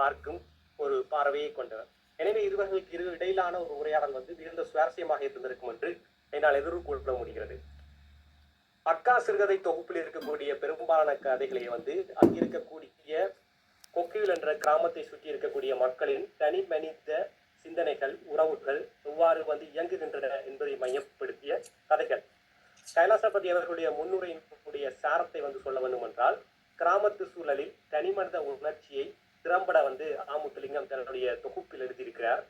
பார்க்கும் ஒரு பார்வையை கொண்டவர். எனவே இருவர்களுக்கு இரு இடையிலான ஒரு உரையாடல் வந்து மிகுந்த சுவாரஸ்யமாக இருந்திருக்கும் என்று என்னால் எதிர்கொள்ள முடிகிறது. அக்கா சிறுகதை தொகுப்பில் இருக்கக்கூடிய பெரும்பாலான கதைகளை வந்து அங்கிருக்கக்கூடிய கொக்கியில் என்ற கிராமத்தை சுற்றி இருக்கக்கூடிய மக்களின் தனி மனித சிந்தனைகள் உறவுகள் எவ்வாறு வந்து இயங்குகின்றன என்பதை மையப்படுத்திய கதைகள். கைலாசபதி அவர்களுடைய முன்னுரையினுடைய சாரத்தை வந்து சொல்ல வேண்டும் என்றால் கிராமத்து சூழலில் தனி மனித உணர்ச்சியை திறம்பட வந்து ஆமுத்துலிங்கம் தன்னுடைய தொகுப்பில் எழுதியிருக்கிறார்.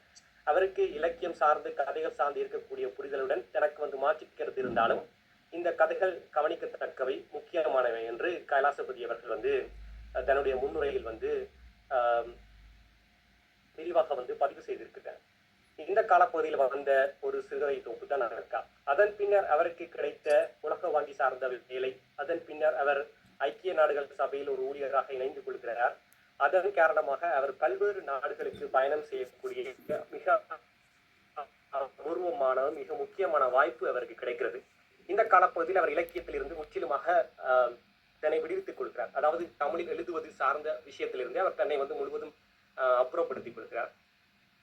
அவருக்கு இலக்கியம் சார்ந்து கதைகள் சார்ந்து இருக்கக்கூடிய புரிதலுடன் தனக்கு வந்து மாற்றிக்கிறது இருந்தாலும் இந்த கதைகள் கவனிக்கத்தக்கவை முக்கியமானவை என்று கைலாசபதி அவர்கள் வந்து தன்னுடைய முன்னுரையில் வந்து விரிவாக வந்து பதிவு செய்திருக்கிறார். இந்த காலப்பகுதியில் வந்த ஒரு சிறுகதை தொகுப்பு தான் நடக்கா அதன் பின்னர் அவருக்கு கிடைத்த உலக வங்கி சார்ந்த வேலை அதன் பின்னர் அவர் ஐக்கிய நாடுகள் சபையில் ஒரு ஊழியராக இணைந்து கொள்கிறார். அதன் காரணமாக அவர் பல்வேறு நாடுகளுக்கு பயணம் செய்யக்கூடிய மிக பூர்வமான மிக முக்கியமான வாய்ப்பு அவருக்கு கிடைக்கிறது. இந்த காலப்பகுதியில் அவர் இலக்கியத்திலிருந்து முற்றிலுமாக ஆஹ், தன்னை விடுவித்துக் கொள்கிறார். அதாவது தமிழில் எழுதுவது சார்ந்த விஷயத்திலிருந்து அவர் தன்னை வந்து முழுவதும் அப்புறப்படுத்திக் கொள்கிறார்.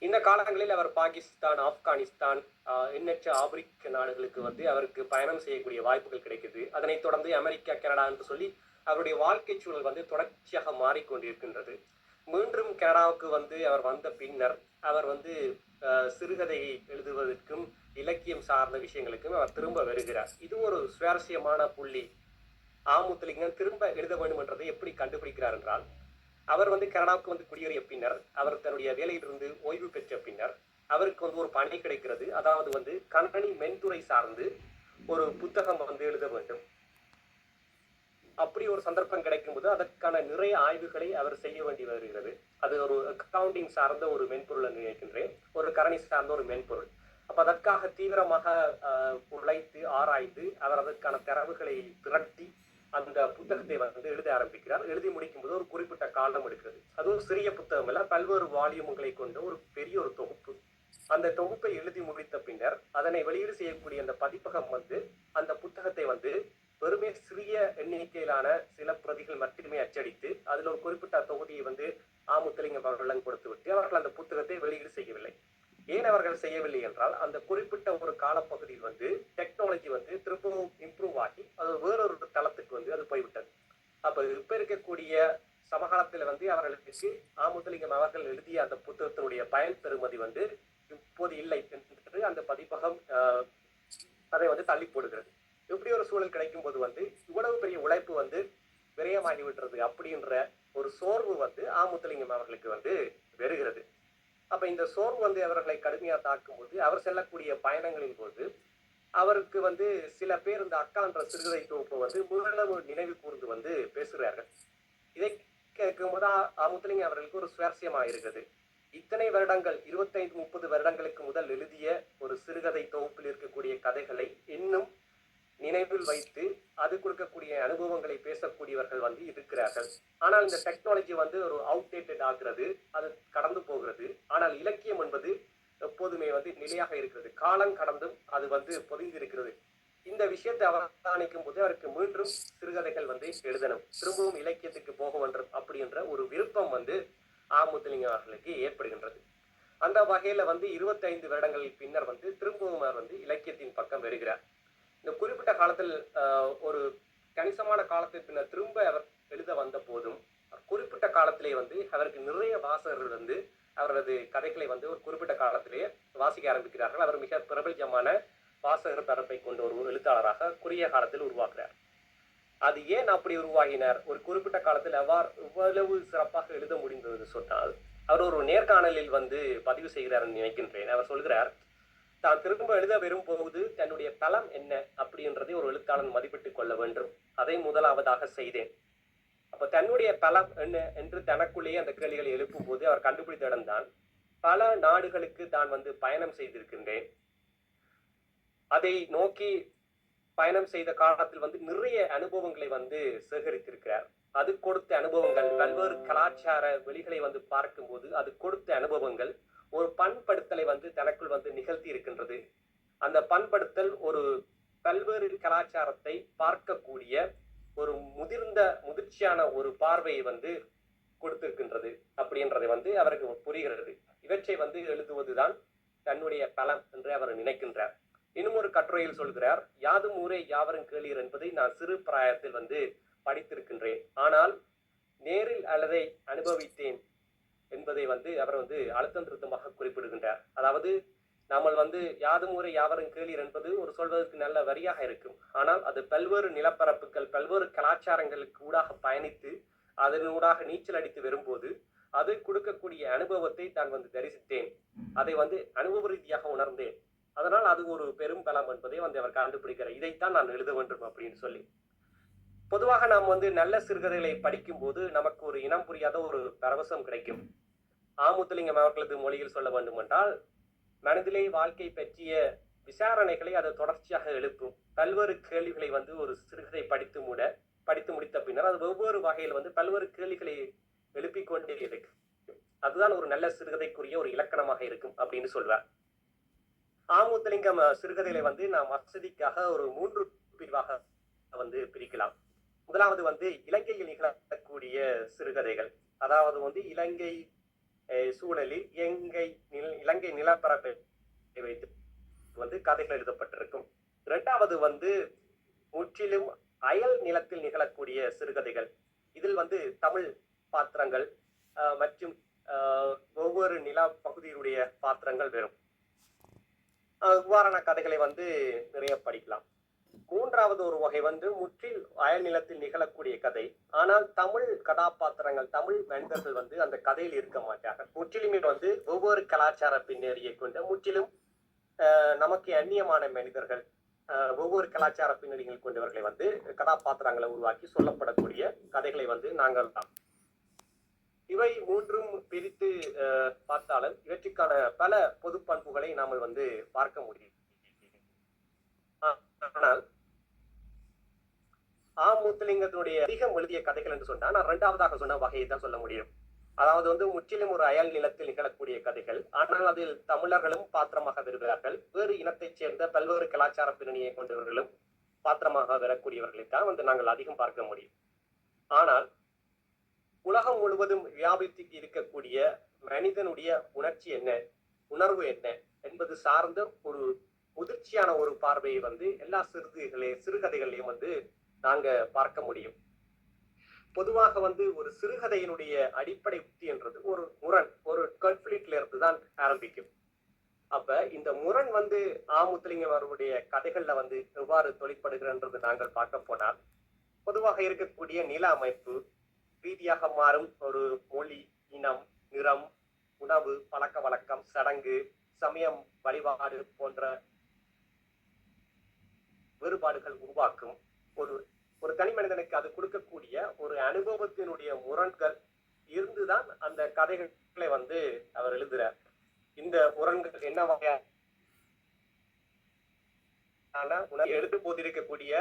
இந்த காலங்களில் அவர் பாகிஸ்தான் ஆப்கானிஸ்தான் ஆஹ், எண்ணற்ற ஆப்பிரிக்க நாடுகளுக்கு வந்து அவருக்கு பயணம் செய்யக்கூடிய வாய்ப்புகள் கிடைக்குது. அதனைத் தொடர்ந்து அமெரிக்கா கனடா என்று சொல்லி அவருடைய வாழ்க்கை சூழல் வந்து தொடர்ச்சியாக மாறிக்கொண்டிருக்கின்றது. மீண்டும் கனடாவுக்கு வந்து அவர் வந்த பின்னர் அவர் வந்து சிறுகதை சிறுகதையை எழுதுவதற்கும் இலக்கியம் சார்ந்த விஷயங்களுக்கும் அவர் திரும்ப வருகிறார். இது ஒரு சுவாரஸ்யமான புள்ளி. ஆமுத்தலிங்கம் திரும்ப எழுத வேண்டும் என்றதை எப்படி கண்டுபிடிக்கிறார் என்றால் அவர் வந்து கனடாவுக்கு வந்து குடியேறிய பின்னர் அவர் தன்னுடைய வேலையிலிருந்து ஓய்வு பெற்ற பின்னர் அவருக்கு வந்து ஒரு பணி கிடைக்கிறது. அதாவது வந்து கணனி மென்துறை சார்ந்து ஒரு புத்தகம் வந்து எழுத வேண்டும். அப்படி ஒரு சந்தர்ப்பம் கிடைக்கும் போது அதற்கான நிறைய ஆய்வுகளை அவர் செய்ய வேண்டி வருகிறது. அது ஒரு அக்கவுண்டிங் சார்ந்த ஒரு மென்பொருள் என்று நினைக்கின்றேன். ஒரு கரணி சார்ந்த ஒரு மென்பொருள். அப்ப அதற்காக தீவிரமாக உழைத்து ஆராய்ந்து அவர் அதற்கான தரவுகளை திரட்டி அந்த புத்தகத்தை வந்து எழுத ஆரம்பிக்கிறார். எழுதி முடிக்கும் போது ஒரு குறிப்பிட்ட காலம் எடுக்கிறது. அதுவும் சிறிய புத்தகம் இல்ல பல்வேறு வால்யூம்களை கொண்ட ஒரு பெரிய ஒரு தொகுப்பு. அந்த தொகுப்பை எழுதி முடித்த பின்னர் அதனை வெளியீடு செய்யக்கூடிய அந்த பதிப்பகம் வந்து அந்த புத்தகத்தை வந்து வெறுமே சிறிய எண்ணிக்கையிலான சில பிரதிகள் மட்டுமே அச்சடித்து அதில் ஒரு குறிப்பிட்ட தொகுதியை வந்து ஆமுத்தலிங்கம் அவர்களிடம் கொடுத்து விட்டு அவர்கள் அந்த புத்தகத்தை வெளியீடு செய்யவில்லை. ஏன் அவர்கள் செய்யவில்லை என்றால் அந்த குறிப்பிட்ட ஒரு காலப்பகுதியில் வந்து டெக்னாலஜி வந்து திரும்பவும் இம்ப்ரூவ் ஆகி அது வேறொரு தளத்துக்கு வந்து அது போய்விட்டது. அப்ப இப்ப இருக்கக்கூடிய சமகாலத்தில் வந்து அவர்களுக்கு ஆமுத்தலிங்கம் அவர்கள் எழுதிய அந்த புத்தகத்தினுடைய பயன் பெறுமதி வந்து இப்போது இல்லை என்று அந்த பதிப்பகம் அதை வந்து தள்ளி போடுகிறது. இப்படி ஒரு சூழல் கிடைக்கும் போது வந்து இவ்வளவு பெரிய உழைப்பு வந்து விரயமாகி விடுறது அப்படின்ற ஒரு சோர்வு வந்து ஆமுத்துலிங்கம் அவர்களுக்கு வந்து வருகிறது. அப்ப இந்த சோர்வு வந்து அவர்களை கடுமையா தாக்கும் போது அவர் செல்லக்கூடிய பயணங்களின் போது அவருக்கு வந்து சில பேர் இந்த அக்கான்ற சிறுகதை தொகுப்பை வந்து முழு நினைவு கூர்ந்து வந்து பேசுகிறார்கள். இதை கேட்கும்போது ஆ- அவர்களுக்கு ஒரு சுவாரஸ்யமாக இருக்குது. இத்தனை வருடங்கள் இருபத்தைந்து முப்பது வருடங்களுக்கு முதல் எழுதிய ஒரு சிறுகதை தொகுப்பில் இருக்கக்கூடிய கதைகளை இன்னும் நினைவில் வைத்து அது கொடுக்கக்கூடிய அனுபவங்களை பேசக்கூடியவர்கள் வந்து இருக்கிறார்கள். ஆனால் இந்த டெக்னாலஜி வந்து ஒரு அவுடேட்டட் ஆகிறது அது கடந்து போகிறது. ஆனால் இலக்கியம் என்பது எப்போதுமே வந்து நிலையாக இருக்கிறது. காலம் கடந்தும் அது வந்து பொதிந்திருக்கிறது இந்த விஷயத்தை அவதானிக்கும் போது அவருக்கு மீண்டும் சிறுகதைகள் வந்து எழுதணும். திரும்பவும் இலக்கியத்துக்கு போக வேண்டும் அப்படின்ற ஒரு விருப்பம் வந்து ஆமுத்தலிங்கம் அவர்களுக்கு ஏற்படுகின்றது. அந்த வகையில வந்து இருபத்தைந்து வருடங்களுக்கு பின்னர் வந்து திரும்பவும் அவர் வந்து இலக்கியத்தின் பக்கம் வருகிறார். இந்த குறிப்பிட்ட காலத்தில் ஒரு கணிசமான காலத்தை பின்னர் திரும்ப அவர் எழுத வந்த போதும் குறிப்பிட்ட காலத்திலே வந்து அவருக்கு நிறைய வாசகர்கள் வந்து அவரது கதைகளை வந்து ஒரு குறிப்பிட்ட காலத்திலேயே வாசிக்க ஆரம்பிக்கிறார்கள். அவர் மிக பிரபலமான வாசகர் தரப்பை கொண்ட ஒரு எழுத்தாளராக குறுகிய காலத்தில் உருவாக்குறார். அது ஏன் அப்படி உருவாகினார்? ஒரு குறிப்பிட்ட காலத்தில் அவ்வாறு இவ்வளவு சிறப்பாக எழுத முடிந்தது சொன்னால் அவர் ஒரு நேர்காணலில் வந்து பதிவு செய்கிறார் நினைக்கின்றேன். அவர் சொல்கிறார் தான் திரும்ப எழுத விரும்பும்போது தன்னுடைய தளம் என்ன அப்படின்றதை ஒரு எழுத்தாளன் மதிப்பிட்டுக் கொள்ள வேண்டும். அதை முதலாவதாக செய்தேன். அப்ப தன்னுடைய தளம் என்ன என்று தனக்குள்ளேயே அந்த கேள்விகளை எழுப்பும் போது அவர் கண்டுபிடித்த இடம்தான் பல நாடுகளுக்கு தான் வந்து பயணம் செய்திருக்கின்றேன். அதை நோக்கி பயணம் செய்த காலத்தில் வந்து நிறைய அனுபவங்களை வந்து சேகரித்திருக்கிறார். அது கொடுத்த அனுபவங்கள் பல்வேறு கலாச்சார வெளிகளை வந்து பார்க்கும்போது அது கொடுத்த அனுபவங்கள் ஒரு பண்படுத்தலை வந்து தனக்குள் வந்து நிகழ்த்தி இருக்கின்றது. அந்த பண்படுத்தல் ஒரு பல்வேறு கலாச்சாரத்தை பார்க்கக்கூடிய ஒரு முதிர்ந்த முதிர்ச்சியான ஒரு பார்வையை வந்து கொடுத்திருக்கின்றது அப்படின்றதை வந்து அவருக்கு புரிகிறது. இவற்றை வந்து எழுதுவதுதான் தன்னுடைய பலம் என்று அவர் நினைக்கின்றார். இன்னும் ஒரு கட்டுரையில் சொல்கிறார் யாதும் ஊரே யாவரும் கேளீர் என்பதை நான் சிறு பிராயத்தில் வந்து படித்திருக்கின்றேன். ஆனால் நேரில் அல்லதை அனுபவித்தேன். என்பதை வந்து அவர் வந்து அழுத்தம் திருத்தமாக குறிப்பிடுகின்றார். அதாவது நாம வந்து யாதும் ஊரை யாவரும் கேளீர் என்பது ஒரு சொல்வதற்கு நல்ல வரியாக இருக்கும். ஆனால் அது பல்வேறு நிலப்பரப்புகள் பல்வேறு கலாச்சாரங்களுக்கு ஊடாக பயணித்து அதனூடாக நீச்சல் அடித்து வரும்போது அது கொடுக்கக்கூடிய அனுபவத்தை தான் வந்து தரிசித்தேன். அதை வந்து அனுபவ ரீதியாக உணர்ந்தேன். அதனால் அது ஒரு பெரும் பலம் என்பதை வந்து அவர் கண்டுபிடிக்கிறார். இதைத்தான் நான் எழுத வேண்டும் அப்படின்னு சொல்லி. பொதுவாக நாம் வந்து நல்ல சிறுகதைகளை படிக்கும் போது நமக்கு ஒரு இனம் புரியாத ஒரு பரவசம் கிடைக்கும். ஆமுத்துலிங்கம் அவர்களது மொழியில் சொல்ல வேண்டுமென்றால் மனதிலே வாழ்க்கை பற்றிய விசாரணைகளை அது தொடர்ச்சியாக எழுப்பும். பல்வேறு கேள்விகளை வந்து ஒரு சிறுகதை படித்து மூட படித்து முடித்த பின்னர் அது ஒவ்வொரு வகையில் வந்து பல்வேறு கேள்விகளை எழுப்பிக் கொண்டே இருக்கு. அதுதான் ஒரு நல்ல சிறுகதைக்குரிய ஒரு இலக்கணமாக இருக்கும் அப்படின்னு சொல்வார் ஆமுத்தலிங்கம் சிறுகதைகளை வந்து நாம் வசதிக்காக ஒரு மூன்று பிரிவாக வந்து பிரிக்கலாம். முதலாவது வந்து இலங்கையில் நிகழக்கூடிய சிறுகதைகள். அதாவது வந்து இலங்கை சூழலில் இலங்கை இலங்கை நிலப்பரப்பை வைத்து வந்து கதைகள் எழுதப்பட்டிருக்கும். இரண்டாவது வந்து முற்றிலும் அயல் நிலத்தில் நிகழக்கூடிய சிறுகதைகள். இதில் வந்து தமிழ் பாத்திரங்கள் மற்றும் ஒவ்வொரு நிலா பகுதியினுடைய பாத்திரங்கள் வெறும் இவ்வாறான கதைகளை வந்து நிறைய படிக்கலாம். மூன்றாவது ஒரு வகை வந்து முற்றில் அயல் நிலத்தில் நிகழக்கூடிய கதை. ஆனால் தமிழ் கதாபாத்திரங்கள் தமிழ் மனிதர்கள் வந்து அந்த கதையில் இருக்க மாட்டார்கள். முற்றிலுமே வந்து ஒவ்வொரு கலாச்சார பின்னணியை கொண்ட முற்றிலும் நமக்கு அந்நியமான மனிதர்கள் ஒவ்வொரு கலாச்சார பின்னணிகள் கொண்டவர்களை வந்து கதாபாத்திரங்களை உருவாக்கி சொல்லப்படக்கூடிய கதைகளை வந்து நாங்கள் தான். இவை மூன்றும் பிரித்து பார்த்தாலும் இவற்றுக்கான பல பொது பண்புகளை நாம வந்து பார்க்க முடியும். ஆனால் ஆ முத்துலிங்கத்தினுடைய அதிகம் எழுதிய கதைகள் என்று சொன்னா நான் இரண்டாவதாக சொன்ன வகையை தான் சொல்ல முடியும். அதாவது வந்து முற்றிலும் ஒரு அயல் நிலத்தில் நிகழக்கூடிய கதைகள். ஆனால் அதில் தமிழர்களும் பாத்திரமாக வருகிறார்கள் வேறு இனத்தைச் சேர்ந்த பல்வேறு கலாச்சார பின்னணியை கொண்டவர்களும் பாத்திரமாக வரக்கூடியவர்களை தான் வந்து நாங்கள் அதிகம் பார்க்க முடியும். ஆனால் உலகம் முழுவதும் வியாபித்து இருக்கக்கூடிய மனிதனுடைய உணர்ச்சி என்ன? உணர்வு என்ன? என்பது சார்ந்த ஒரு முதிர்ச்சியான ஒரு பார்வையை வந்து எல்லா சிறுதுகளே சிறுகதைகளையும் வந்து நாங்க பார்க்க முடியும். பொதுவாக வந்து ஒரு சிறுகதையினுடைய அடிப்படை உத்தி என்றது ஒரு முரண் ஒரு கன்ஃபிளிக்ட்ல இருந்து தான் ஆரம்பிக்கும். அப்ப இந்த முரண் வந்து ஆமுத்துலிங்கம் அவருடைய கதைகள்ல வந்து எவ்வாறு தொழிற்படுகிறன்றது நாங்கள் பார்க்க போனால் பொதுவாக இருக்கக்கூடிய நில அமைப்பு ரீதியாக மாறும் ஒரு மொழி இனம் நிறம் உணவு பழக்க வழக்கம் சடங்கு சமயம் வழிபாடு போன்ற வேறுபாடுகள் உருவாக்கும் ஒரு ஒரு தனி மனிதனுக்கு அது கொடுக்கக்கூடிய ஒரு அனுபவத்தினுடைய முரண்கள் இருந்துதான் அந்த கதைகளை வந்து அவர் எழுதுறார். இந்த முரண்கள் என்ன வகையான எழுது போதிருக்கக்கூடிய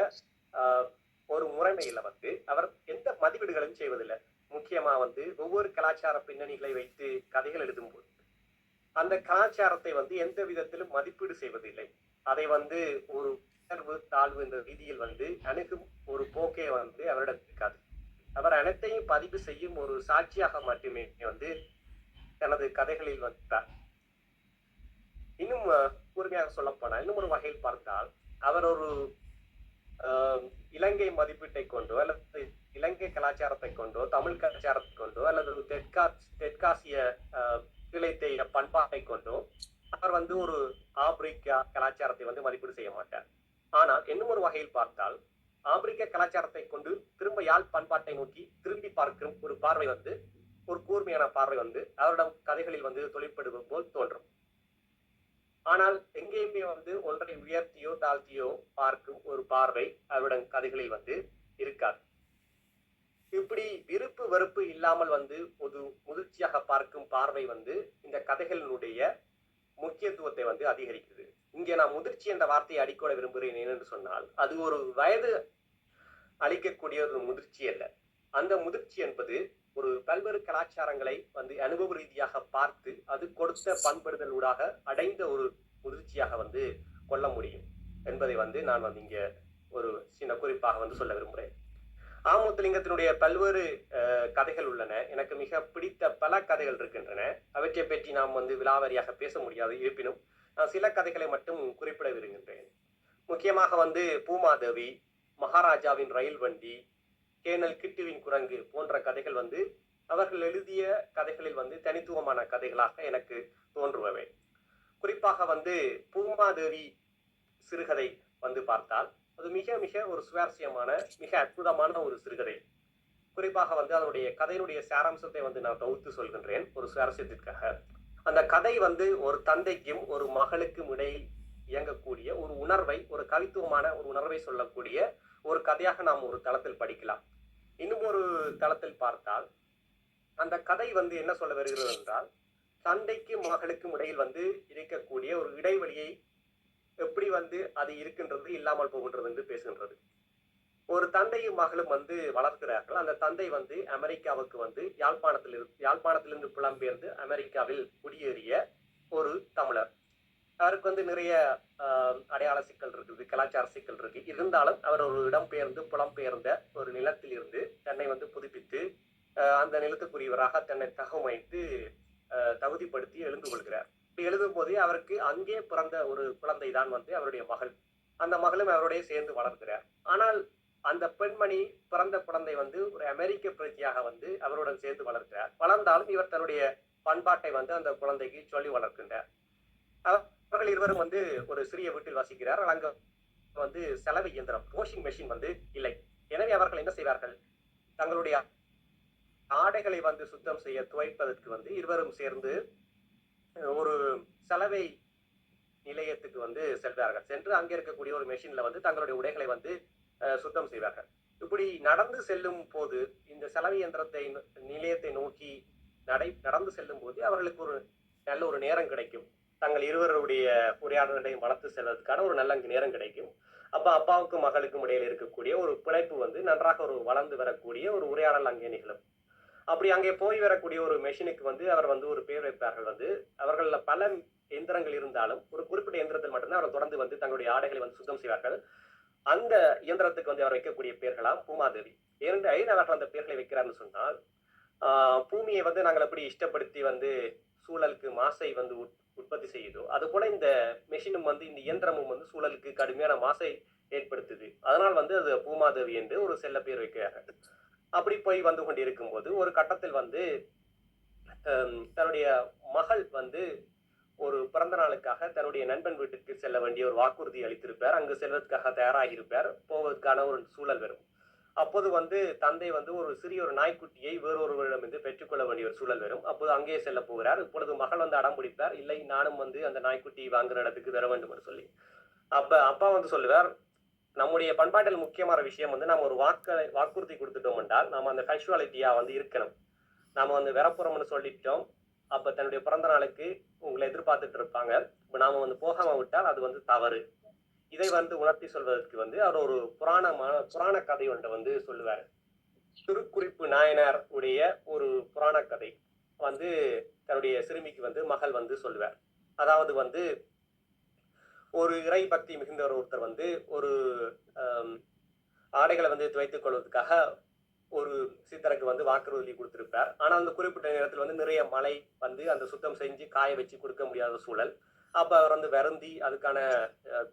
ஒரு முறைமையில வந்து அவர் எந்த மதிப்பீடுகளும் செய்வதில்லை. முக்கியமா வந்து ஒவ்வொரு கலாச்சார பின்னணிகளை வைத்து கதைகள் எழுதும் போது அந்த கலாச்சாரத்தை வந்து எந்த விதத்திலும் மதிப்பீடு செய்வதில்லை. அதை வந்து ஒரு உயர்வு தாழ்வு என்ற ரீதியில் வந்து அணுகும் ஒரு போக்கே வந்து அவரிடம் இருக்காது. அவர் அனைத்தையும் பதிவு செய்யும் ஒரு சாட்சியாக மட்டுமே வந்து தனது கதைகளில் வந்தார். இன்னும் கூர்மையாக சொல்ல போனால் இன்னும் ஒரு வகையில் பார்த்தால் அவர் ஒரு இலங்கை மதிப்பீட்டை கொண்டோ அல்லது இலங்கை கலாச்சாரத்தை கொண்டோ தமிழ் கலாச்சாரத்தை கொண்டோ அல்லது தெற்கா தெற்காசிய கிளைத்தை பண்பாட்டை கொண்டோ அவர் வந்து ஒரு ஆப்பிரிக்கா கலாச்சாரத்தை வந்து மதிப்பீடு செய்ய மாட்டார். ஆனால் இன்னும் ஒரு வகையில் பார்த்தால் ஆப்பிரிக்க கலாச்சாரத்தை கொண்டு திரும்ப யாழ் பண்பாட்டை நோக்கி திரும்பி பார்க்கும் ஒரு பார்வை வந்து ஒரு கூர்மையான பார்வை வந்து அவரிடம் கதைகளில் வந்து தொழிற்படுவது போல் தோன்றும். ஆனால் எங்கேயுமே வந்து ஒன்றை உயர்த்தியோ தாழ்த்தியோ பார்க்கும் ஒரு பார்வை அவரிடம் கதைகளில் வந்து இருக்காது. இப்படி விருப்பு வெறுப்பு இல்லாமல் வந்து ஒரு முதிர்ச்சியாக பார்க்கும் பார்வை வந்து இந்த கதைகளினுடைய முக்கியத்துவத்தை வந்து அதிகரிக்குது. இங்கே நான் முதிர்ச்சி என்ற வார்த்தையை அடிக்கோட விரும்புகிறேன் என்று சொன்னால் அது ஒரு வயது அளிக்கக்கூடிய ஒரு முதிர்ச்சி அல்ல. அந்த முதிர்ச்சி என்பது ஒரு பல்வேறு கலாச்சாரங்களை வந்து அனுபவ ரீதியாக பார்த்து அது கொடுத்த பண்படுதல் ஊடாக அடைந்த ஒரு முதிர்ச்சியாக வந்து கொள்ள முடியும் என்பதை வந்து நான் வந்து இங்கே ஒரு சின்ன குறிப்பாக வந்து சொல்ல விரும்புகிறேன். ஆமுத்துலிங்கத்தினுடைய பல்வேறு கதைகள் உள்ளன. எனக்கு மிக பிடித்த பல கதைகள் இருக்கின்றன. அவற்றை பற்றி நாம் வந்து விலாவரியாக பேச முடியாது. இருப்பினும் சில கதைகளை மட்டும் குறிப்பிட விரும்புகின்றேன். முக்கியமாக வந்து பூமாதேவி மகாராஜாவின் ரயில் வண்டி கேனல் கிட்டுவின் குரங்கு போன்ற கதைகள் வந்து அவர்கள் எழுதிய கதைகளில் வந்து தனித்துவமான கதைகளாக எனக்கு தோன்றுபவை. குறிப்பாக வந்து பூமாதேவி சிறுகதை வந்து பார்த்தால் அது மிக மிக ஒரு சுவாரஸ்யமான மிக அற்புதமான ஒரு சிறுகதை. குறிப்பாக வந்து அதனுடைய கதையினுடைய சாராம்சத்தை வந்து நான் தொகுத்து சொல்கின்றேன் ஒரு சுவாரஸ்யத்திற்காக. அந்த கதை வந்து ஒரு தந்தைக்கும் ஒரு மகளுக்கும் இடையில் இயங்கக்கூடிய ஒரு உணர்வை ஒரு கவித்துவமான ஒரு உணர்வை சொல்லக்கூடிய ஒரு கதையாக நாம் ஒரு தளத்தில் படிக்கலாம். இன்னும் ஒரு தளத்தில் பார்த்தால் அந்த கதை வந்து என்ன சொல்ல வருகிறது என்றால் தந்தைக்கும் மகளுக்கும் இடையில் வந்து இருக்கக்கூடிய ஒரு இடைவெளியை எப்படி வந்து அது இருக்கின்றது இல்லாமல் போகின்றது என்று பேசுகின்றது. ஒரு தந்தையும் மகளும் வந்து வளர்க்கிறார்கள். அந்த தந்தை வந்து அமெரிக்காவுக்கு வந்து யாழ்ப்பாணத்தில் இரு- யாழ்ப்பாணத்திலிருந்து புலம்பெயர்ந்து அமெரிக்காவில் குடியேறிய ஒரு தமிழர். அவருக்கு வந்து நிறைய அடையாள சிக்கல் இருக்குது கலாச்சார சிக்கல் இருக்கு. இருந்தாலும் அவர் ஒரு இடம்பெயர்ந்து புலம்பெயர்ந்த ஒரு நிலத்தில் இருந்து தன்னை வந்து புதுப்பித்து அந்த நிலத்துக்குரியவராக தன்னை தகவமைத்து தகுதிப்படுத்தி எழுந்து கொள்கிறார். இப்படி எழுதும் போதே அவருக்கு அங்கே பிறந்த ஒரு குழந்தை தான் வந்து அவருடைய மகள். அந்த மகளும் அவருடைய சேர்ந்து வளர்க்கிறார். ஆனால் அந்த பெண்மணி பிறந்த குழந்தை வந்து ஒரு அமெரிக்க பிரஜையாக வந்து அவருடன் சேர்ந்து வளர்க்கிறார். வளர்ந்தாலும் இவர் தன்னுடைய பண்பாட்டை வந்து அந்த குழந்தைக்கு சொல்லி வளர்க்கின்றார். அவர்கள் இருவரும் வந்து ஒரு சிறிய வீட்டில் வசிக்கிறார். அங்க வந்து செலவு இயந்திரம் வாஷிங் மெஷின் வந்து இல்லை. எனவே அவர்கள் என்ன செய்வார்கள்? தங்களுடைய ஆடைகளை வந்து சுத்தம் செய்ய துவைப்பதற்கு வந்து இருவரும் சேர்ந்து ஒரு சலவை நிலையத்துக்கு வந்து செல்வார்கள். சென்று அங்கே இருக்கக்கூடிய ஒரு மெஷின்ல வந்து தங்களுடைய உடைகளை வந்து சுத்தம் செய்வார்கள். இப்படி நடந்து செல்லும் போது இந்த செலவு இயந்திரத்தை நிலையத்தை நோக்கி நடை நடந்து செல்லும் போது அவர்களுக்கு ஒரு நல்ல ஒரு நேரம் கிடைக்கும். தங்கள் இருவருடைய உரையாடலையும் வளர்த்து செல்வதற்கான ஒரு நல்ல நேரம் கிடைக்கும். அப்ப அப்பாவுக்கும் மகளுக்கும் இடையில் இருக்கக்கூடிய ஒரு பிணைப்பு வந்து நன்றாக ஒரு வளர்ந்து வரக்கூடிய ஒரு உரையாடல் அங்கே நிகழும். அப்படி அங்கே போய் வரக்கூடிய ஒரு மெஷினுக்கு வந்து அவர் வந்து ஒரு பேர் வைப்பார்கள் வந்து அவர்கள பல எந்திரங்கள் இருந்தாலும் ஒரு குறிப்பிட்ட எந்திரத்தில் மட்டும்தான் அவர் தொடர்ந்து வந்து தங்களுடைய ஆடைகளை வந்து சுத்தம் செய்வார்கள். அந்த இயந்திரத்துக்கு வந்து அவர் வைக்கக்கூடிய பேர்களா பூமாதேவி. இரண்டு ஐந்து அவர்கள் அந்த பேர்களை வைக்கிறார்னு சொன்னால் பூமியை வந்து நாங்கள் எப்படி இஷ்டப்படுத்தி வந்து சூழலுக்கு மாசை வந்து உட்- உற்பத்தி செய்யுதோ அது போல இந்த மெஷினும் வந்து இந்த இயந்திரமும் வந்து சூழலுக்கு கடுமையான மாசை ஏற்படுத்துது. அதனால் வந்து அது பூமாதேவி என்று ஒரு செல்ல பேர் வைக்கிறார்கள். அப்படி போய் வந்து கொண்டிருக்கும் போது ஒரு கட்டத்தில் வந்து தன்னுடைய மகள் வந்து ஒரு பிறந்த நாளுக்காக தன்னுடைய நண்பன் வீட்டுக்கு செல்ல வேண்டிய ஒரு வாக்குறுதி அளித்திருப்பார். அங்கு செல்வதற்காக தயாராக இருப்பார் போவதற்கான ஒரு சூழல் வரும். அப்போது வந்து தந்தை வந்து ஒரு சிறிய ஒரு நாய்க்குட்டியை வேறொருவரிடமிருந்து பெற்றுக்கொள்ள வேண்டிய ஒரு சூழல் வரும். அப்போது அங்கே செல்ல போகிறார். இப்பொழுது மகள் வந்து அடம் பிடிப்பார். இல்லை நானும் வந்து அந்த நாய்க்குட்டி வாங்குற இடத்துக்கு வர வேண்டும் என்று சொல்லி. அப்ப அப்பா வந்து சொல்லுவார் நம்முடைய பண்பாட்டில் முக்கியமான விஷயம் வந்து நம்ம ஒரு வாக்களை வாக்குறுதி கொடுத்துட்டோம் என்றால் நாம் அந்த ஃபங்க்சுவாலிட்டியா வந்து இருக்கணும். நாம வந்து வரப்போறோம்னு சொல்லிட்டோம். அப்ப தன்னுடைய பிறந்த நாளுக்கு உங்களை எதிர்பார்த்துட்டு இருப்பாங்க. இப்ப நாம வந்து போகாம விட்டால் அது வந்து தவறு. இதை வந்து உணர்த்தி சொல்வதற்கு வந்து அவர் ஒரு புராணமான புராண கதை ஒன்றை வந்து சொல்லுவார். திருக்குறிப்பு நாயனார் உடைய ஒரு புராண கதை வந்து தன்னுடைய சிறுமிக்கு வந்து மகள் வந்து சொல்லுவார். அதாவது வந்து ஒரு இறை பக்தி மிகுந்தவர் ஒருத்தர் வந்து ஒரு ஆடைகளை வந்து துவைத்துக் கொள்வதற்காக ஒரு சித்தருக்கு வந்து வாக்குறுதி கொடுத்திருப்பார். ஆனால் அந்த குறிப்பிட்ட நேரத்தில் வந்து நிறைய மழை வந்து அந்த சுத்தம் செஞ்சு காய வச்சு கொடுக்க முடியாத சூழல். அப்போ அவர் வந்து வருந்தி அதுக்கான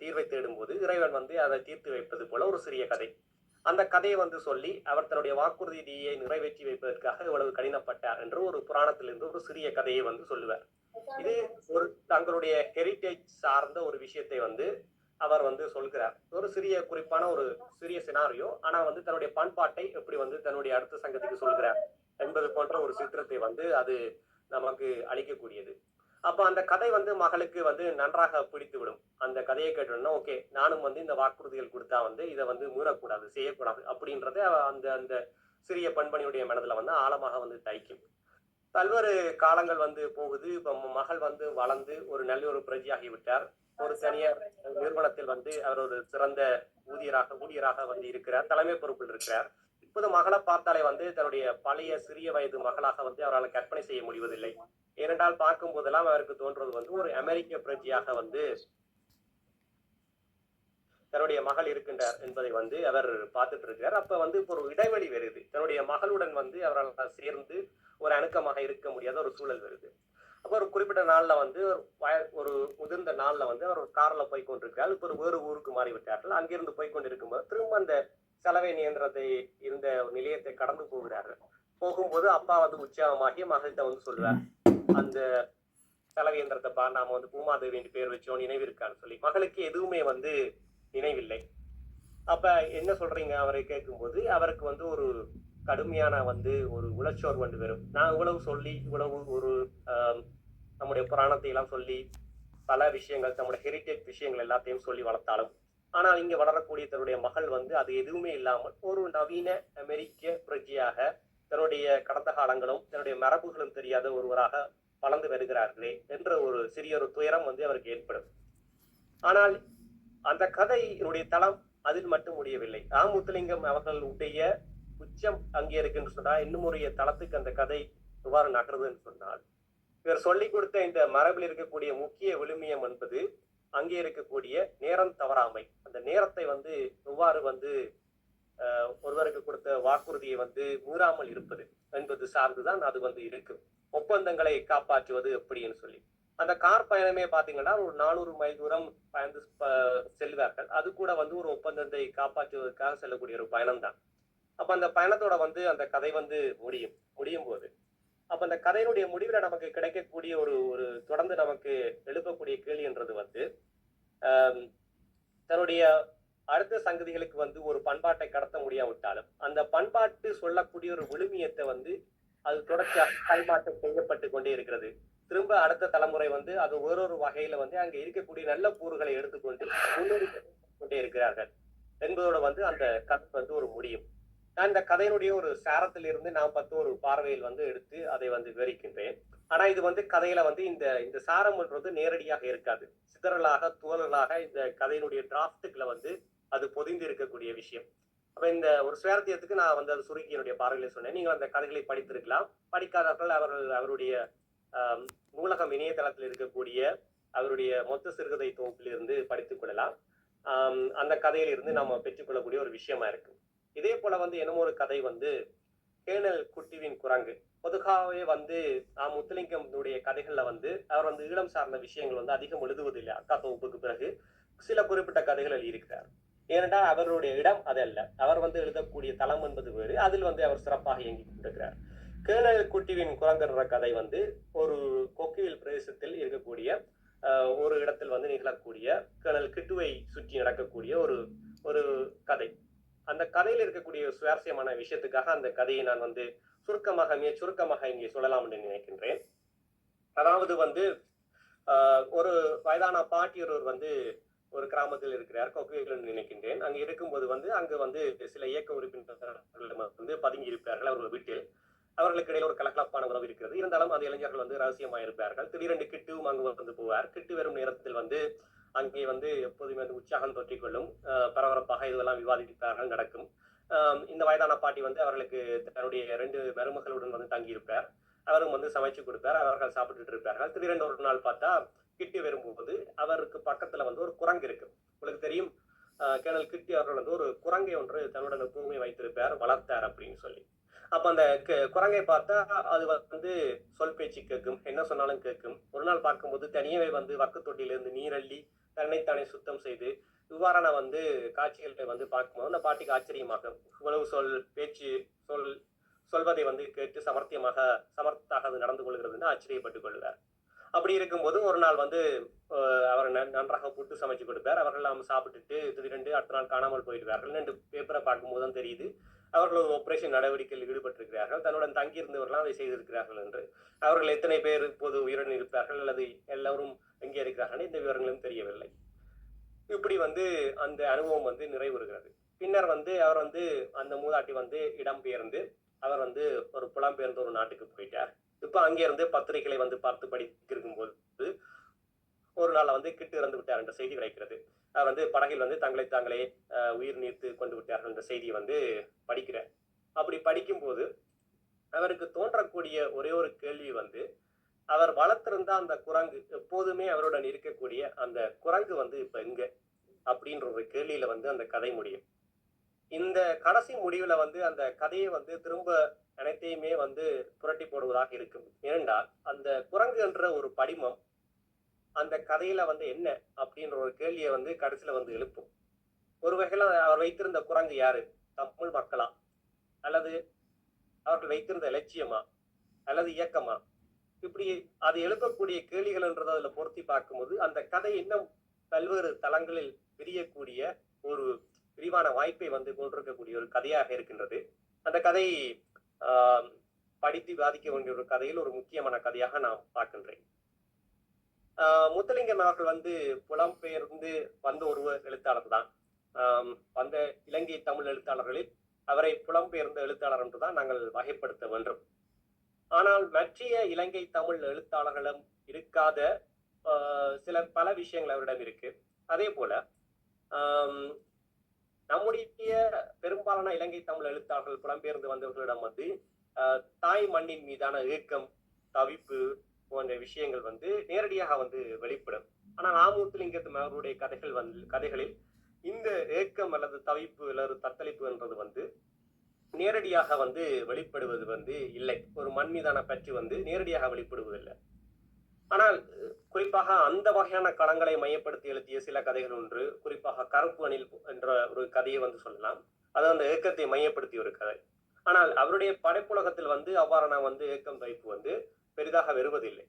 தீர்வை தேடும்போது இறைவன் வந்து அதை தீர்த்து வைப்பது போல ஒரு சிறிய கதை. அந்த கதையை வந்து சொல்லி அவர் தன்னுடைய வாக்குறுதியை நிறைவேற்றி வைப்பதற்காக இவ்வளவு கடினப்பட்டார் என்று ஒரு புராணத்திலிருந்து ஒரு சிறிய கதையை வந்து சொல்லுவார். இது ஒரு தங்களுடைய ஹெரிட்டேஜ் சார்ந்த ஒரு விஷயத்தை வந்து அவர் வந்து சொல்கிறார். ஒரு சிறிய குறிப்பான ஒரு சிறிய சினாரியோ ஆனா வந்து தன்னுடைய பண்பாட்டை எப்படி வந்து தன்னுடைய அடுத்த சங்கத்துக்கு சொல்கிறார் என்பது போன்ற ஒரு சித்திரத்தை வந்து அது நமக்கு அளிக்கக்கூடியது. அப்ப அந்த கதை வந்து மகளுக்கு வந்து நன்றாக பிடித்து விடும் அந்த கதையை கேட்டோம்னா ஓகே நானும் வந்து இந்த வாக்குறுதிகள் கொடுத்தா வந்து இதை வந்து மீறக்கூடாது செய்யக்கூடாது அப்படின்றத அந்த அந்த சிறிய பண்பணியுடைய மனதுல வந்து ஆழமாக வந்து தைக்கும். பல்வேறு காலங்கள் வந்து போகுது. இப்ப மகள் வந்து வளர்ந்து ஒரு நல்ல ஒரு பிரஜையாகிவிட்டார் ஒரு தனியார் நிறுவனத்தில் வந்து அவர் ஒரு சிறந்த ஊதியராக ஊழியராக வந்து இருக்கிறார் தலைமை பொறுப்பில் இருக்கிறார். இப்போது மகளை பார்த்தாலே வந்து தன்னுடைய பழைய சிறிய வயது மகளாக வந்து அவரால் கற்பனை செய்ய முடிவதில்லை. ஏனென்றால் பார்க்கும் போதெல்லாம் அவருக்கு தோன்றது வந்து ஒரு அமெரிக்க பிரஜையாக வந்து தன்னுடைய மகள் இருக்கின்றார் என்பதை வந்து அவர் பார்த்துட்டு இருக்கிறார். அப்ப வந்து இப்போ ஒரு இடைவெளி வருது. தன்னுடைய மகளுடன் வந்து அவரால் சேர்ந்து ஒரு அணுக்கமாக இருக்க முடியாத ஒரு சூழல் வருது. அப்போ ஒரு குறிப்பிட்ட நாள்ல வந்து ஒரு வய- ஒரு முதிர்ந்த நாள்ல வந்து அவர் ஒரு கார்ல போய் கொண்டிருக்கிறார். இப்போ ஒரு வேறு ஊருக்கு மாறி விட்டார்கள் அங்கிருந்து போய் கொண்டிருக்கும்போது திரும்ப அந்த சலவை நியந்திரத்தை இருந்த நிலையத்தை கடந்து போகிறார்கள். போகும்போது அப்பா வந்து உற்சாகமாகி மகள்கிட்ட வந்து சொல்லுவார் அந்த சலவை இயந்திரத்தை பா நாம வந்து பூமாதேவி என்று பேர் வச்சோம் நினைவிருக்கான்னு சொல்லி. மகளுக்கு எதுவுமே வந்து நினைவில்லை. அப்ப என்ன சொல்றீங்க? அவரை கேட்கும்போது அவருக்கு வந்து ஒரு கடுமையான வந்து ஒரு உளச்சோர் வந்து வரும் நான் இவ்வளவு சொல்லி இவ்வளவு ஒரு நம்முடைய புராணத்தை எல்லாம் சொல்லி பல விஷயங்கள் நம்முடைய ஹெரிட்டேஜ் விஷயங்கள் எல்லாத்தையும் சொல்லி வளர்த்தாலும் ஆனால் இங்கே வளரக்கூடிய தன்னுடைய மகள் வந்து அது எதுவுமே இல்லாமல் ஒரு நவீன அமெரிக்க பிரஜையாக தன்னுடைய கடந்த காலங்களும் தன்னுடைய மரபுகளும் தெரியாத ஒருவராக வளர்ந்து வருகிறார்களே என்ற ஒரு சிறிய ஒரு துயரம் வந்து அவருக்கு ஏற்படும். ஆனால் அந்த கதையினுடைய தளம் அதில் மட்டும் முடியவில்லை. ராமுத்துலிங்கம் அவர்களுடைய உச்சம் அங்கே இருக்குன்னு சொன்னா இன்னும் ஒரு தளத்துக்கு அந்த கதை இவ்வாறு நகருதுன்னு சொன்னால் இவர் சொல்லிக் கொடுத்த இந்த மரபில் இருக்கக்கூடிய முக்கிய விழுமியம் என்பது அங்கே இருக்கக்கூடிய நேரம் தவறாமை. அந்த நேரத்தை வந்து எவ்வாறு வந்து ஒருவருக்கு கொடுத்த வாக்குறுதியை வந்து மீறாமல் இருப்பது என்பது சார்ந்துதான் அது வந்து இருக்கும். ஒப்பந்தங்களை காப்பாற்றுவது எப்படின்னு சொல்லி. அந்த கார் பயணமே பாத்தீங்கன்னா ஒரு நானூறு மைல் தூரம் பயந்து செல்வார்கள். அது கூட வந்து ஒரு ஒப்பந்தத்தை காப்பாற்றுவதற்காக செல்லக்கூடிய ஒரு பயணம் தான் அப்ப அந்த பயணத்தோட வந்து அந்த கதை வந்து முடியும். முடியும் போது அப்ப அந்த கதையினுடைய முடிவுல நமக்கு கிடைக்கக்கூடிய ஒரு ஒரு தொடர்ந்து நமக்கு எழுப்பக்கூடிய கேள்வின்றது வந்து தன்னுடைய அடுத்த சங்கதிகளுக்கு வந்து ஒரு பண்பாட்டை கடத்த முடியாவிட்டாலும் அந்த பண்பாட்டு சொல்லக்கூடிய ஒரு விழுமியத்தை வந்து அது தொடர்ச்சியாக பரிமாற்றம் செய்யப்பட்டு கொண்டே இருக்கிறது. திரும்ப அடுத்த தலைமுறை வந்து அது ஓரொரு வகையில வந்து அங்க இருக்கக்கூடிய நல்ல கூறுகளை எடுத்துக்கொண்டு முன்னேறி கொண்டே இருக்கிறார்கள். என்பதோட வந்து அந்த கதை வந்து ஒரு முடியும். நான் இந்த கதையினுடைய ஒரு சாரத்தில் இருந்து நான் பத்து ஒரு பார்வையில் வந்து எடுத்து அதை வந்து விவரிக்கின்றேன். ஆனா இது வந்து கதையில வந்து இந்த இந்த சாரம்ன்றது நேரடியாக இருக்காது. சிதறலாக துவலாக இந்த கதையினுடைய டிராஃப்டுகளை வந்து அது பொதிந்து இருக்கக்கூடிய விஷயம். அப்ப இந்த ஒரு சுவாரத்தியத்துக்கு நான் வந்து அது சுருக்கி என்னுடைய பார்வையில சொன்னேன். நீங்கள் அந்த கதைகளை படித்திருக்கலாம். படிக்காதவர்கள் அவர்கள் அவருடைய நூலகம் இணையதளத்தில் இருக்கக்கூடிய அவருடைய மொத்த சிறுகதை தொகுப்பிலிருந்து படித்துக் கொள்ளலாம். அந்த கதையிலிருந்து நம்ம பெற்றுக்கொள்ளக்கூடிய ஒரு விஷயமா இருக்கு. இதே போல வந்து என்னமோ ஒரு கதை வந்து கேணல் குட்டிவின் குரங்கு. பொதுகாவே வந்து ஆ, முத்துலிங்கம்னுடைய கதைகள்ல வந்து அவர் வந்து ஈழம் சார்ந்த விஷயங்கள் வந்து அதிகம் எழுதுவதில்லை. அக்கா தொகுப்புக்கு பிறகு சில குறிப்பிட்ட கதைகள் எழுதியிருக்கிறார் ஏனென்றால் அவருடைய இடம் அதல்ல. அவர் வந்து எழுதக்கூடிய தளம் என்பது வேறு. அதில் வந்து அவர் சிறப்பாக இயங்கி கொண்டிருக்கிறார். கேணல் குட்டிவின் குரங்குன்ற கதை வந்து ஒரு கொக்கிவில் பிரதேசத்தில் இருக்கக்கூடிய ஒரு இடத்தில் வந்து நிகழக்கூடிய கேணல் கிட்டுவை சுற்றி நடக்கக்கூடிய ஒரு ஒரு கதை. அந்த கதையில் இருக்கக்கூடிய சுவாரஸ்யமான விஷயத்துக்காக அந்த கதையை நான் வந்து சுருக்கமாக மிக சுருக்கமாக இங்கே சொல்லலாம் என்று நினைக்கின்றேன். அதாவது வந்து ஒரு வயதான பாட்டி ஒருவர் வந்து ஒரு கிராமத்தில் இருக்கிறார் கொக்குவில் நினைக்கின்றேன். அங்கு இருக்கும்போது வந்து அங்கு வந்து சில இயக்க உறுப்பினர்கள் வந்து பதுங்கி இருப்பார்கள் அவர்கள் வீட்டில். அவர்களுக்கு இடையில் ஒரு கலகலப்பான உறவு இருக்கிறது. இருந்தாலும் அந்த இளைஞர்கள் வந்து ரகசியமாக இருப்பார்கள் திடீரென்று கிட்டுவும் அங்கு வந்து போவார். கிட்டு வரும் நேரத்தில் வந்து அங்கே வந்து எப்போதுமே வந்து உற்சாகம் தொற்றிக்கொள்ளும் பரபரப்பாக இதெல்லாம் விவாதிப்பார்கள் நடக்கும். இந்த வயதான பாட்டி வந்து அவர்களுக்கு தன்னுடைய ரெண்டு மருமகளுடன் வந்து தங்கியிருப்பார். அவரும் வந்து சமைச்சு கொடுப்பார் அவர்கள் சாப்பிட்டுட்டு இருப்பார்கள். திடீரென்று ஒரு நாள் பார்த்தா கிட்டி வரும்போது அவருக்கு பக்கத்துல வந்து ஒரு குரங்கு இருக்கு. உங்களுக்கு தெரியும் கேனல் கேணல் கிட்டி அவர்கள் வந்து ஒரு குரங்கை ஒன்று தன்னுடன் எப்பவுமே வைத்திருப்பார் வளர்த்தார் அப்படின்னு சொல்லி. அப்ப அந்த குரங்கை பார்த்தா அது வந்து சொல் பேச்சு கேட்கும். என்ன சொன்னாலும் கேட்கும். ஒரு நாள் பார்க்கும்போது தனியவே வந்து வக்கத்தொட்டியிலிருந்து நீரள்ளி தன்னைத்தானே சுத்தம் செய்து இவ்வாறான வந்து காட்சிகளை வந்து பார்க்கும்போது அந்த பாட்டிக்கு ஆச்சரியமாகும் இவ்வளவு சொல் பேச்சு சொல் சொல்வதை வந்து கேட்டு சமர்த்தியமாக சமர்த்தாக அது நடந்து கொள்கிறதுன்னு ஆச்சரியப்பட்டுக் கொள்வார். அப்படி இருக்கும்போது ஒரு நாள் வந்து அவர் நன்றாக புட்டு சமைச்சு கொடுப்பார். அவர்கள் எல்லாம் சாப்பிட்டுட்டு திடீரென்று அடுத்த நாள் காணாமல் போயிடுவார்கள். ரெண்டு பேப்பரை பார்க்கும்போது தான் தெரியுது. அவர்கள் ஒரு ஆபரேஷன் நடவடிக்கையில் ஈடுபட்டிருக்கிறார்கள். தன்னுடன் தங்கியிருந்தவர்களாம் அதை செய்திருக்கிறார்கள் என்று. அவர்கள் எத்தனை பேர் இப்போது உயிருடன் இருப்பார்கள் அல்லது எல்லோரும் எங்கே இருக்கிறார்கள் இந்த விவரங்களும் தெரியவில்லை. இப்படி வந்து அந்த அனுபவம் வந்து நிறைவுறுகிறது. பின்னர் வந்து அவர் வந்து அந்த மூதாட்டி வந்து இடம்பெயர்ந்து அவர் வந்து ஒரு புலம்பெயர்ந்த ஒரு நாட்டுக்கு போயிட்டார். இப்போ அங்கே இருந்து பத்திரிகைகளை வந்து பார்த்து படித்திருக்கும் போது ஒரு நாள் வந்து கிட்டு இறந்து விட்டார் என்ற செய்தி கிடைக்கிறது அவர் வந்து படகில் வந்து தங்களை தாங்களே உயிர் நீத்து கொண்டு விட்டார்கள் என்ற செய்தியை வந்து படிக்கிறார். அப்படி படிக்கும்போது அவருக்கு தோன்றக்கூடிய ஒரே ஒரு கேள்வி வந்து அவர் வளர்த்திருந்த அந்த குரங்கு எப்போதுமே அவருடன் இருக்கக்கூடிய அந்த குரங்கு வந்து இப்ப எங்க? அப்படின்ற ஒரு கேள்வியில வந்து அந்த கதை முடியும். இந்த கடைசி முடிவுல வந்து அந்த கதையை வந்து திரும்ப அனைத்தையுமே வந்து புரட்டி போடுவதாக இருக்கும். ஏனென்றால் அந்த குரங்கு என்ற ஒரு படிமம் அந்த கதையில வந்து என்ன அப்படின்ற ஒரு கேள்வியை வந்து கடைசியில வந்து எழுப்பும். ஒரு வகையில அவர் வைத்திருந்த குரங்கு யாரு? தமிழ் மக்களா? அல்லது அவர்கள் வைத்திருந்த இலட்சியமா? அல்லது இயக்கமா? இப்படி அது எழுப்பக்கூடிய கேள்விகள்ன்றதை அதில் பொருத்தி பார்க்கும்போது அந்த கதை இன்னும் பல்வேறு தளங்களில் விரியக்கூடிய ஒரு விரிவான வாய்ப்பை வந்து கொண்டிருக்கக்கூடிய ஒரு கதையாக இருக்கின்றது. அந்த கதை படித்து பாதிக்க வேண்டிய ஒரு கதையில் ஒரு முக்கியமான கதையாக நான் பார்க்கின்றேன். ஆஹ், முத்துலிங்கம் அவர்கள் வந்து புலம்பெயர்ந்து வந்த ஒரு எழுத்தாளர் தான். வந்த இலங்கை தமிழ் எழுத்தாளர்களில் அவரை புலம்பெயர்ந்த எழுத்தாளர் என்றுதான் நாங்கள் வகைப்படுத்த வேண்டும். ஆனால் மற்றைய இலங்கை தமிழ் எழுத்தாளர்களும் இருக்காத சில பல விஷயங்கள் அவரிடம் இருக்கு. அதே போல நம்முடைய பெரும்பாலான இலங்கை தமிழ் எழுத்தாளர்கள் புலம்பெயர்ந்து வந்தவர்களிடம் வந்து தாய் மண்ணின் மீதான ஏக்கம் தவிப்பு போன்ற விஷயங்கள் வந்து நேரடியாக வந்து வெளிப்படும். ஆனால் ஆமுத்துலிங்கத்து அவருடைய கதைகள் வந்து கதைகளில் இந்த ஏக்கம் அல்லது தவிப்பு அல்லது தத்தளிப்பு என்றது வந்து நேரடியாக வந்து வெளிப்படுவது வந்து இல்லை. ஒரு மண் மீதான பற்று வந்து நேரடியாக வெளிப்படுவதில்லை. ஆனால் குறிப்பாக அந்த வகையான களங்களை மையப்படுத்தி எழுதிய சில கதைகள் ஒன்று குறிப்பாக கருப்பு அணில் என்ற ஒரு கதையை வந்து சொல்லலாம். அது அந்த ஏக்கத்தை மையப்படுத்திய ஒரு கதை. ஆனால் அவருடைய படைப்புலகத்தில் வந்து அவ்வாறான வந்து ஏக்கம் தவிப்பு வந்து பெரிதாக வருவதில்லை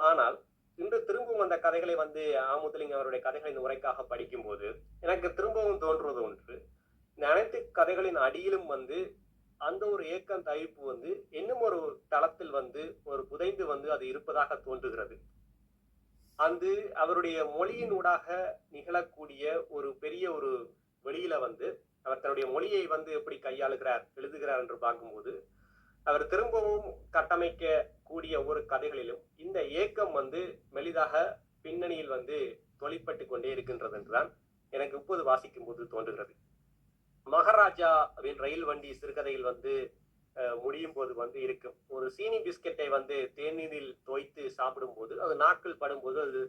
ஆனால் இன்று திரும்பவும் அந்த கதைகளை வந்து ஆமுத்தலிங்க அவருடைய கதைகளின் உரைக்காக படிக்கும்போது எனக்கு திரும்பவும் தோன்றுவது ஒன்று. இந்த அனைத்து கதைகளின் அடியிலும் வந்து அந்த ஒரு ஏக்கம் தவிப்பு வந்து இன்னும் ஒரு தளத்தில் வந்து ஒரு புதைந்து வந்து அது இருப்பதாக தோன்றுகிறது. அந்த அவருடைய மொழியின் ஊடாக நிகழக்கூடிய ஒரு பெரிய ஒரு வெளியில வந்து அவர் தன்னுடைய மொழியை வந்து எப்படி கையாளுகிறார் எழுதுகிறார் என்று பார்க்கும்போது அவர் திரும்பவும் கட்டமைக்க கூடிய ஒவ்வொரு கதைகளிலும் இந்த ஏக்கம் வந்து மெலிதாக பின்னணியில் வந்து தொழிற்பட்டு கொண்டே இருக்கின்றது என்றுதான் எனக்கு இப்போது வாசிக்கும் போது தோன்றுகிறது. மகாராஜாவின் ரயில் வண்டி சிறுகதையில் வந்து முடியும் போது வந்து இருக்கும். ஒரு சீனி பிஸ்கெட்டை வந்து தேநீரில் தோய்த்து சாப்பிடும் போது அது நாட்கள் படும்போது அது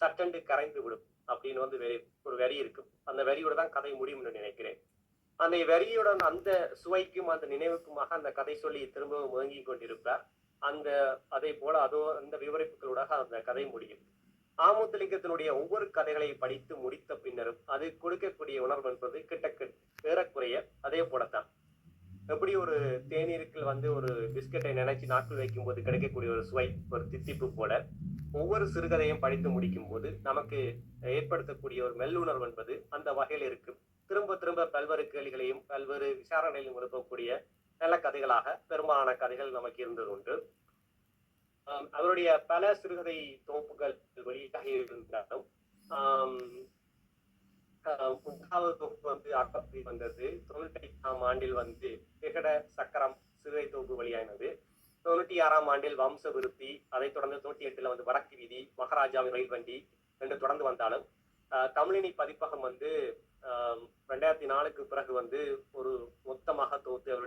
சட்டென்று கரைந்து விடும் அப்படின்னு வந்து வெறி ஒரு வரி இருக்கும். அந்த வரியோட தான் கதை முடியும்னு நினைக்கிறேன். அந்த வரியுடன் அந்த சுவைக்கும் அந்த நினைவுக்குமாக அந்த கதை சொல்லி திரும்பவும் முழங்கி கொண்டிருப்பார். அந்த அதே போல அதோ அந்த விவரிப்புகளோட அந்த கதை முடியும். ஆமுத்தலிங்கத்தினுடைய ஒவ்வொரு கதைகளை படித்து முடித்த பின்னரும் அது கொடுக்கக்கூடிய உணர்வு என்பது கிட்டத்தட்ட ஏறக்குறைய அதே போலத்தான். எப்படி ஒரு தேநீருக்குள் வந்து ஒரு பிஸ்கட்டை நினைச்சு நாக்கில் வைக்கும் போது கிடைக்கக்கூடிய ஒரு சுவை ஒரு தித்திப்பு போல ஒவ்வொரு சிறுகதையும் படித்து முடிக்கும் போது நமக்கு ஏற்படுத்தக்கூடிய ஒரு மெல்லுணர்வு என்பது அந்த வகையில் இருக்கும். திரும்ப திரும்ப பல்வேறு கேள்விகளையும் பல்வேறு விசாரணைகளையும் எழுப்பக்கூடிய நல்ல கதைகளாக பெரும்பாலான கதைகள் நமக்கு இருந்தது உண்டு. அவருடைய பல சிறுகதை தொகுப்புகள் வெளியீட்டாக இருந்தாலும் முதலாவது தொகுப்பு வந்து அக்கத்தில் வந்தது. தொண்ணூற்றி ஐந்தாம் ஆண்டில் வந்து விகட சக்கரம் சிறுகதை தொகுப்பு வெளியானது. தொண்ணூற்றி ஆறாம் ஆண்டில் வம்ச விருத்தி அதைத் தொடர்ந்து தொண்ணூற்றி எட்டுல வந்து வடக்கு வீதி மகாராஜாவின் ரயில் வண்டி என்று தொடர்ந்து வந்தாலும் தமிழினி பதிப்பகம் வந்து ரெண்டாயிரத்தி நாலுக்கு பிறகு வந்து ஒரு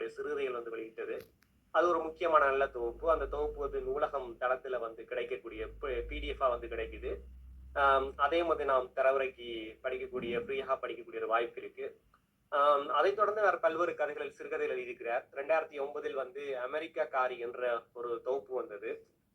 தொகுத்து அவருடைய சிறுகதைகள் வந்து வெளியிட்டது. அது ஒரு முக்கியமான நல்ல தொகுப்பு. அந்த தொகுப்பு வந்து நூலகம் தளத்துல வந்து கிடைக்கக்கூடிய பிடிஎஃபா வந்து கிடைக்குது. அதே அதையும் வந்து நாம் தரவுரைக்கு படிக்கக்கூடிய ஃப்ரீயாக படிக்கக்கூடிய ஒரு வாய்ப்பு இருக்கு. அதைத் தொடர்ந்து அவர் பல்வேறு கதைகளில் சிறுகதைகள் எழுதியிருக்கிறார். ரெண்டாயிரத்தி ஒன்பதில் வந்து அமெரிக்கா காரி என்ற ஒரு தொகுப்பு வந்தது.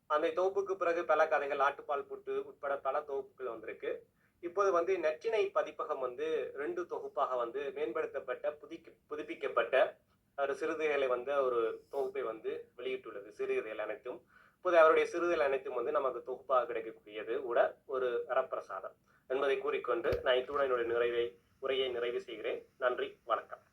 அந்த தொகுப்புக்கு பிறகு பல கதைகள் ஆட்டுப்பால் புட்டு உட்பட பல தொகுப்புகள் வந்திருக்கு. இப்போது வந்து நற்றினை பதிப்பகம் வந்து ரெண்டு தொகுப்பாக வந்து மேம்படுத்தப்பட்ட புதுக்கி புதுப்பிக்கப்பட்ட ஒரு சிறுதைகளை வந்து ஒரு தொகுப்பை வந்து வெளியிட்டுள்ளது. சிறுகதைகள் அனைத்தும். இப்போது அவருடைய சிறுதைகள் அனைத்தும் வந்து நமக்கு தொகுப்பாக கிடைக்கக்கூடியது கூட ஒரு வரப்பிரசாதம் என்பதை கூறிக்கொண்டு நான் இத்துடன் என்னுடைய நிறைவை உரையை நிறைவு செய்கிறேன். நன்றி வணக்கம்.